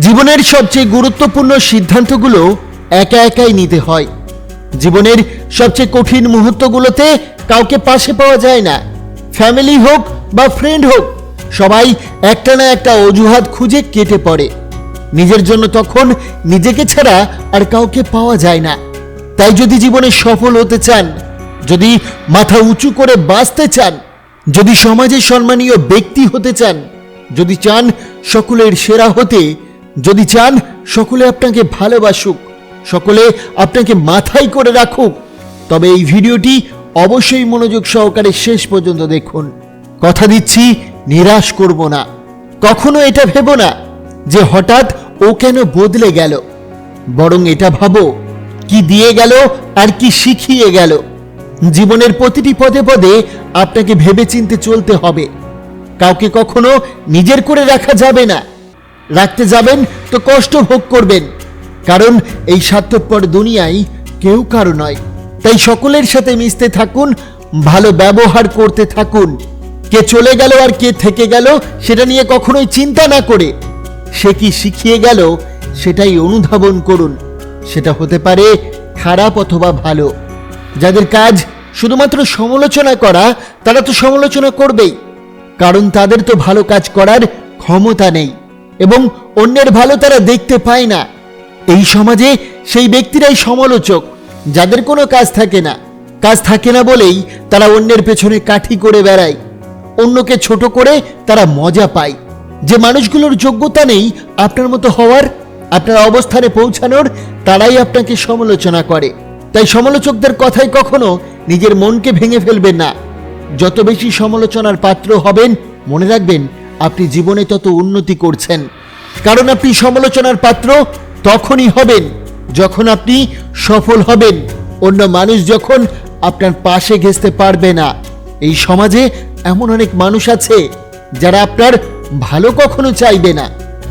জীবনের সবচেয়ে গুরুত্বপূর্ণ সিদ্ধান্তগুলো একা একাই নিতে হয়। জীবনের সবচেয়ে কঠিন মুহূর্তগুলোতে কাউকে পাশে পাওয়া যায় না। ফ্যামিলি হোক বা ফ্রেন্ড হোক, সবাই একটা না একটা অজুহাত খুঁজে কেটে পড়ে। নিজের জন্য তখন নিজেকে ছাড়া আর কাউকে পাওয়া যায় না। তাই যদি জীবনে সফল হতে চান, যদি মাথা উঁচু করে বাঁচতে চান, যদি সমাজে সম্মানীয় ব্যক্তি হতে চান, যদি চান সকলের সেরা হতে যদি চান, সকলে আপনাকে ভালোবাসুক, সকলে আপনাকে মাথায় করে রাখুক। তবে এই ভিডিওটি অবশ্যই মনোযোগ সহকারে শেষ পর্যন্ত দেখুন। কথা দিচ্ছি, নিরাশ করব না। কখনো এটা ভেবো না যে হঠাৎ ও কেন বদলে গেল। বরং এটা ভাবো, কি দিয়ে গেল আর কি শিখিয়ে গেল। জীবনের প্রতিটি পদে পদে আপনাকে ভেবেচিন্তে চলতে হবে। কাউকে কখনো নিজের করে রাখা যাবে না। রাখতে যাবেন তো কষ্ট ভোগ করবেন। কারণ এই স্বার্থপর দুনিয়ায় কেউ কারও নয়। তাই সকলের সাথে মিশতে থাকুন, ভালো ব্যবহার করতে থাকুন। কে চলে গেল আর কে থেকে গেল, সেটা নিয়ে কখনোই চিন্তা না করে। সে কি শিখিয়ে গেল, সেটাই অনুধাবন করুন। সেটা হতে পারে খারাপ অথবা ভালো। যাদের কাজ শুধুমাত্র সমালোচনা করা, তারা তো সমালোচনা করবেই। কারণ তাদের তো ভালো কাজ করার ক্ষমতা নেই। এবং অন্যের ভালো তারা দেখতে পায় না। এই সমাজে সেই ব্যক্তিরাই সমালোচক, যাদের কোনো কাজ থাকে না। কাজ থাকে না বলেই তারা অন্যের পেছনে কাঠি করে বেড়ায়। অন্যকে ছোট করে তারা মজা পায়। যে মানুষগুলোর যোগ্যতা নেই আপনার মতো হওয়ার, আপনার অবস্থানে পৌঁছানোর, তারাই আপনাকে সমালোচনা করে। তাই সমালোচকদের কথায় কখনো নিজের মনকে ভেঙে ফেলবেন না। যত বেশি সমালোচনার পাত্র হবেন, মনে রাখবেন আপনি জীবনে তত উন্নতি করছেন। কারণ আপনি সমালোচনার পাত্র, তখনই হবেন যখন আপনি সফল হবেন। অন্য মানুষ যখন আপনার পাশে ঘেঁচতে পারবে না। এই সমাজে এমন অনেক মানুষ আছে, যারা আপনার ভালো কখনো চাইবে না,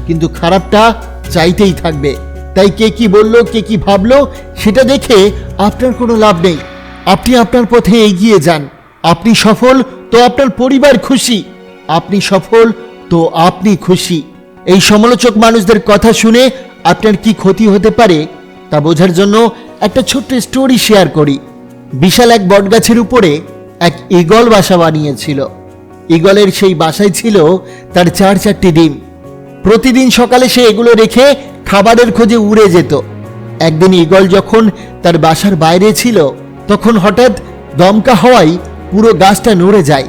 কিন্তু খারাপটা চাইতেই থাকবে। তাই কে কি বলল, কে কি ভাবলো, সেটা দেখে আপনার কোনো লাভ নেই। আপনি আপনার পথে এগিয়ে যান। আপনি সফল, তো আপনার পরিবার খুশি। আপনি সফল, তো আপনি খুশি। এই সমালোচক মানুষদের কথা শুনে আপনার কি ক্ষতি হতে পারে, তা বোঝার জন্য একটা ছোট্ট স্টোরি শেয়ার করি। বিশাল এক বটগাছের উপরে এক ঈগল বাসা বানিয়েছিল। ঈগলের সেই বাসায় ছিল তার চার চারটি ডিম। প্রতিদিন সকালে সে এগুলো রেখে খাবারের খোঁজে উড়ে যেত। একদিন ঈগল যখন তার বাসার বাইরে ছিল, তখন হঠাৎ দমকা হওয়ায় পুরো গাছটা নড়ে যায়।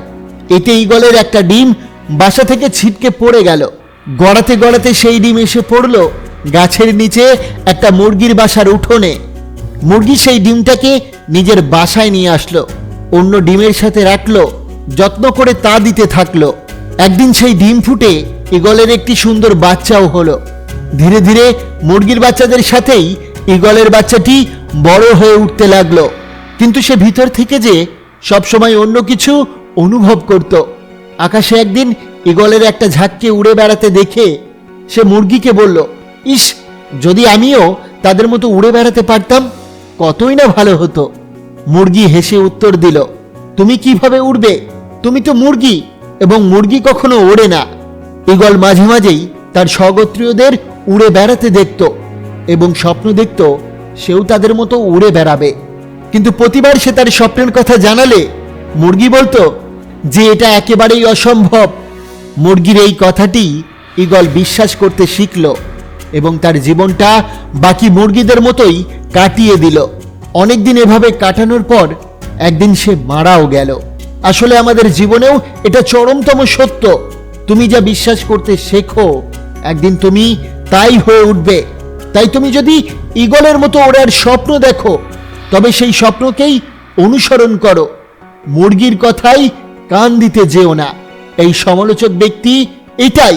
এতে ঈগলের একটা ডিম বাসা থেকে ছিটকে পড়ে গেল। গড়াতে গড়াতে সেই ডিম এসে পড়ল গাছের নিচে একটা মুরগির বাসার উঠোনে। মুরগি সেই ডিমটাকে নিজের বাসায় নিয়ে আসলো, অন্য ডিমের সাথে রাখল, যত্ন করে তা দিতে থাকল। একদিন সেই ডিম ফুটে ঈগলের একটি সুন্দর বাচ্চাও হলো। ধীরে ধীরে মুরগির বাচ্চাদের সাথেই ঈগলের বাচ্চাটি বড় হয়ে উঠতে লাগল। কিন্তু সে ভিতর থেকে যে সবসময় অন্য কিছু অনুভব করত। আকাশে একদিন ঈগলের একটা ঝাঁককে উড়ে বেড়াতে দেখে সে মুরগিকে বলল, ইস, যদি আমিও তাদের মতো উড়ে বেড়াতে পারতাম, কতই না ভালো হতো। মুরগি হেসে উত্তর দিল, তুমি কীভাবে উড়বে? তুমি তো মুরগি এবং মুরগি কখনো ওড়ে না। ঈগল মাঝে মাঝেই তার স্বগোত্রীয়দের উড়ে বেড়াতে দেখত এবং স্বপ্ন দেখত সেও তাদের মতো উড়ে বেড়াবে। কিন্তু প্রতিবার সে তার স্বপ্নের কথা জানালে মুরগি বলতো যে এটা একেবারেই অসম্ভব। মুরগির এই কথাটি ঈগল বিশ্বাস করতে শিখল এবং তার জীবনটা বাকি মুরগিদের মতোই কাটিয়ে দিল। অনেকদিন এভাবে কাটানোর পর একদিন সে মারাও গেল। আসলে আমাদের জীবনেও এটা চরমতম সত্য। তুমি যা বিশ্বাস করতে শেখো, একদিন তুমি তাই হয়ে উঠবে। তাই তুমি যদি ঈগলের মতো ওড়ার স্বপ্ন দেখো, তবে সেই স্বপ্নকেই অনুসরণ করো। মুরগির কথাই কান দিতে যেও না। এই সমালোচক ব্যক্তি এটাই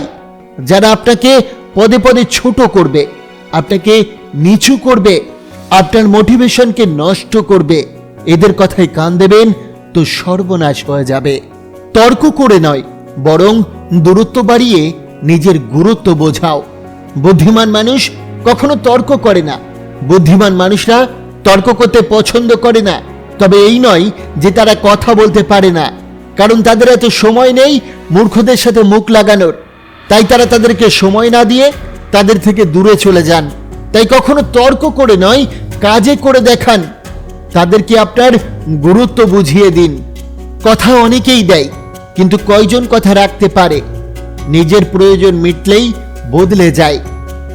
যারা আপনাকে পদে পদে ছোট করবে, আপনাকে নিচু করবে, আপনার মোটিভেশনকে নষ্ট করবে। এদের কথায় কান দেবেন তো সর্বনাশ হয়ে যাবে। তর্ক করে নয়, বরং দূরত্ব বাড়িয়ে নিজের গুরুত্ব বোঝাও। বুদ্ধিমান মানুষ কখনো তর্ক করে না। বুদ্ধিমান মানুষরা তর্ক করতে পছন্দ করে না। তবে এই নয় যে তারা কথা বলতে পারে না। কারণ তাদের এত সময় নেই মূর্খদের সাথে মুখ লাগানোর। তাই তারা তাদেরকে সময় না দিয়ে তাদের থেকে দূরে চলে যান। তাই কখনো তর্ক করে নয়, কাজে করে দেখান। তাদেরকে আপনার গুরুত্ব বুঝিয়ে দিন। কথা অনেকেই দেয়, কিন্তু কয়জন কথা রাখতে পারে? নিজের প্রয়োজন মিটলেই বদলে যায়।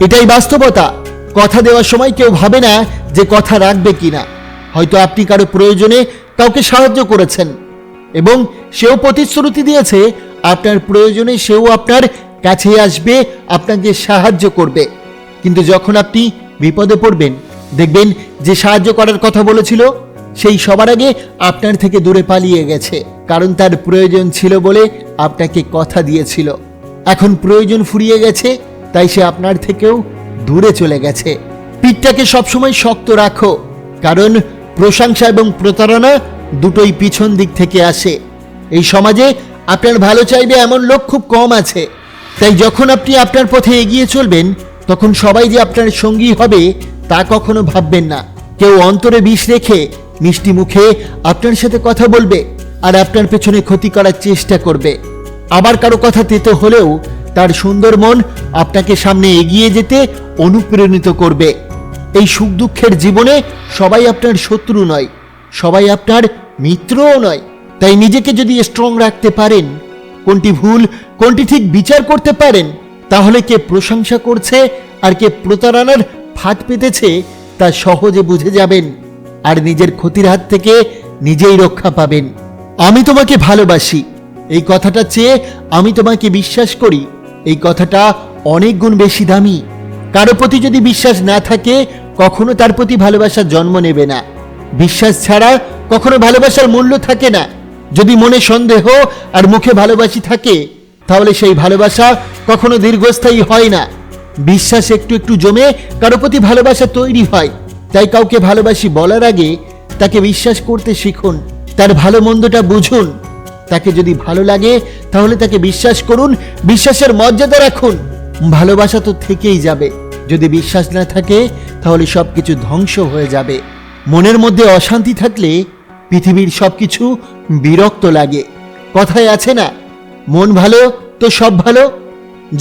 এটাই বাস্তবতা। কথা দেওয়ার সময় কেউ ভাবে না যে কথা রাখবে কিনা। হয়তো আপনি কারও প্রয়োজনে কাউকে সাহায্য করেছেন। এবং সেও প্রতিশ্রুতি দিয়েছে, আপনার প্রয়োজনে সেও আপনার কাছে আসবে, আপনাকে সাহায্য করবে। কিন্তু যখন আপনি বিপদে পড়বেন, দেখবেন যে সাহায্য করার কথা বলেছিল, সেই সবার আগে আপনার থেকে দূরে পালিয়ে গেছে। কারণ তার প্রয়োজন ছিল বলে আপনাকে কথা দিয়েছিল। এখন প্রয়োজন ফুরিয়ে গেছে, তাই সে আপনার থেকেও দূরে চলে গেছে। পিঠটাকে সবসময় শক্ত রাখো, কারণ প্রশংসা এবং প্রতারণা দুটোই পিছন দিক থেকে আসে। এই সমাজে আপনার ভালো চাইবে এমন লোক খুব কম আছে। তাই যখন আপনি আপনার পথে এগিয়ে চলবেন, তখন সবাই যে আপনার সঙ্গী হবে, তা কখনো ভাববেন না। কেউ অন্তরে বিষ রেখে মিষ্টি মুখে আপনার সাথে কথা বলবে আর আপনার পেছনে ক্ষতি করার চেষ্টা করবে। আবার কারও কথা তেতো হলেও তার সুন্দর মন আপনাকে সামনে এগিয়ে যেতে অনুপ্রেরণিত করবে। এই সুখ দুঃখের জীবনে সবাই আপনার শত্রু নয়। সবাই আপনার মিত্রও নয়। তাই নিজেকে যদি স্ট্রং রাখতে পারেন, কোনটি ভুল, কোনটি ঠিক বিচার করতে পারেন, তাহলে কে প্রশংসা করছে আর কে প্রতারণার ফাঁদ পেতেছে, তা সহজে বুঝে যাবেন আর নিজের ক্ষতির হাত থেকে নিজেই রক্ষা পাবেন। আমি তোমাকে ভালোবাসি। এই কথাটা চেয়ে আমি তোমাকে বিশ্বাস করি। এই কথাটা অনেক গুণ বেশি দামি। কারও প্রতি যদি বিশ্বাস না থাকে, কখনো তার প্রতি ভালোবাসার জন্ম নেবে না। বিশ্বাস ছাড়া কখনো ভালোবাসার মূল্য থাকে না। যদি মনে সন্দেহ আর মুখে ভালোবাসি থাকে, তাহলে সেই ভালোবাসা কখনো দীর্ঘস্থায়ী হয় না। বিশ্বাস একটু একটু জমে কারও প্রতি ভালোবাসা তৈরি হয়। তাই কাউকে ভালোবাসি বলার আগে তাকে বিশ্বাস করতে শিখুন, তার ভালো মন্দটা বুঝুন। তাকে যদি ভালো লাগে, তাহলে তাকে বিশ্বাস করুন, বিশ্বাসের মর্যাদা রাখুন। ভালোবাসা তো থেকেই যাবে। যদি বিশ্বাস না থাকে, তাহলে সবকিছু ধ্বংস হয়ে যাবে। মনের মধ্যে অশান্তি থাকলে পৃথিবীর সবকিছু বিরক্ত লাগে। কথায় আছে না, মন ভালো তো সব ভালো?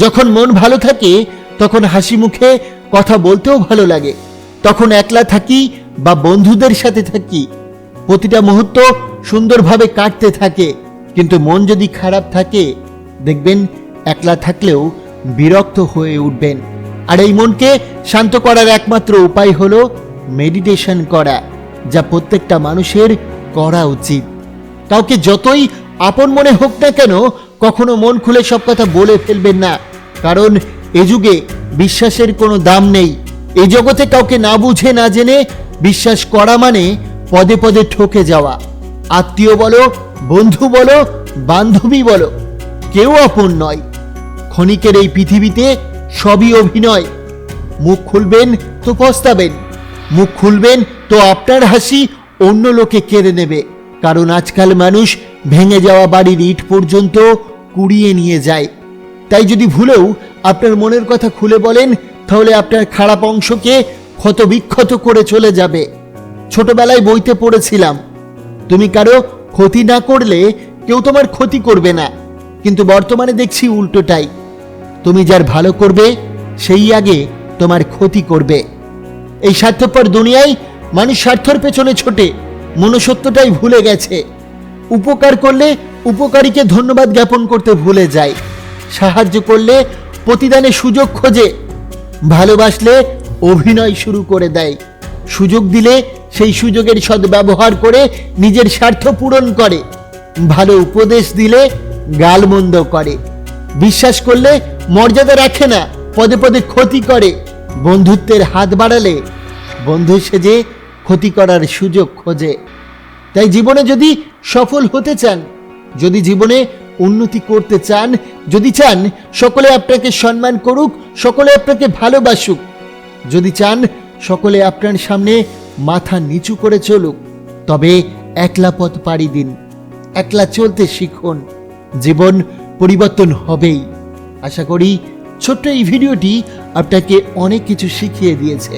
যখন মন ভালো থাকে, তখন হাসি মুখে কথা বলতেও ভালো লাগে। তখন একলা থাকি বা বন্ধুদের সাথে থাকি, প্রতিটা মুহূর্ত সুন্দরভাবে কাটতে থাকে। কিন্তু মন যদি খারাপ থাকে, দেখবেন একলা থাকলেও বিরক্ত হয়ে উঠবেন। আর এই মনকে শান্ত করার একমাত্র উপায় হলো মেডিটেশন করা, যা প্রত্যেকটা মানুষের করা উচিত। কাউকে যতই আপন মনে হোক না কেন, কখনো মন খুলে সব কথা বলে ফেলবেন না। কারণ এ যুগে বিশ্বাসের কোনো দাম নেই। এই জগতে কাউকে না বুঝে, না জেনে বিশ্বাস করা মানে পদে পদে ঠকে যাওয়া। আত্মীয় বলো, বন্ধু বলো, বান্ধবী বলো, কেউ আপন নয়। ক্ষণিকের এই পৃথিবীতে সবই অভিনয়। মুখ খুলবেন তো পস্তাবেন, মুখ খুলবেন তো আপনার হাসি অন্য লোকে কেড়ে নেবে। কারণ আজকাল মানুষ ভেঙে যাওয়া বাড়ির ইট পর্যন্ত কুড়িয়ে নিয়ে যায়। তাই যদি ভুলেও আপনার মনের কথা খুলে বলেন, তাহলে আপনার খারাপ অংশকে ক্ষতবিক্ষত করে চলে যাবে। ছোটবেলায় বইতে পড়েছিলাম, তুমি কারও ক্ষতি না করলে কেউ তোমার ক্ষতি করবে না। কিন্তু বর্তমানে দেখছি উল্টোটাই। তুমি যার ভালো করবে, সেই আগে তোমার ক্ষতি করবে। এই স্বার্থপর দুনিয়ায় মানুষ স্বার্থর পেছনে ছোটে, মনুষ্যত্বটাই ভুলে গেছে। উপকার করলে উপকারীকে ধন্যবাদ জ্ঞাপন করতে ভুলে যায়। সাহায্য করলে প্রতিদানে সুযোগ খোঁজে। ভালোবাসলে অভিনয় শুরু করে দেয়। সুযোগ দিলে সেই সুযোগের সদ্ব্যবহার করে নিজের স্বার্থ পূরণ করে। ভালো উপদেশ দিলে গালমন্দ করে। বিশ্বাস করলে মর্যাদা রাখে না, পদে পদে ক্ষতি করে। বন্ধুত্বের হাত বাড়ালে বন্ধু সেজে ক্ষতি করার সুযোগ খোঁজে। তাই জীবনে যদি সফল হতে চান, যদি জীবনে উন্নতি করতে চান, যদি চান সকলে আপনাকে সম্মান করুক, সকলে আপনাকে ভালোবাসুক, যদি চান সকলে আপনার সামনে মাথা নিচু করে চলুক, তবে একলা পথ পাড়ি দিন, একলা চলতে শিখুন, জীবন পরিবর্তন হবেই। আশা করি ছোট্ট এই ভিডিওটি আপনাকে অনেক কিছু শিখিয়ে দিয়েছে।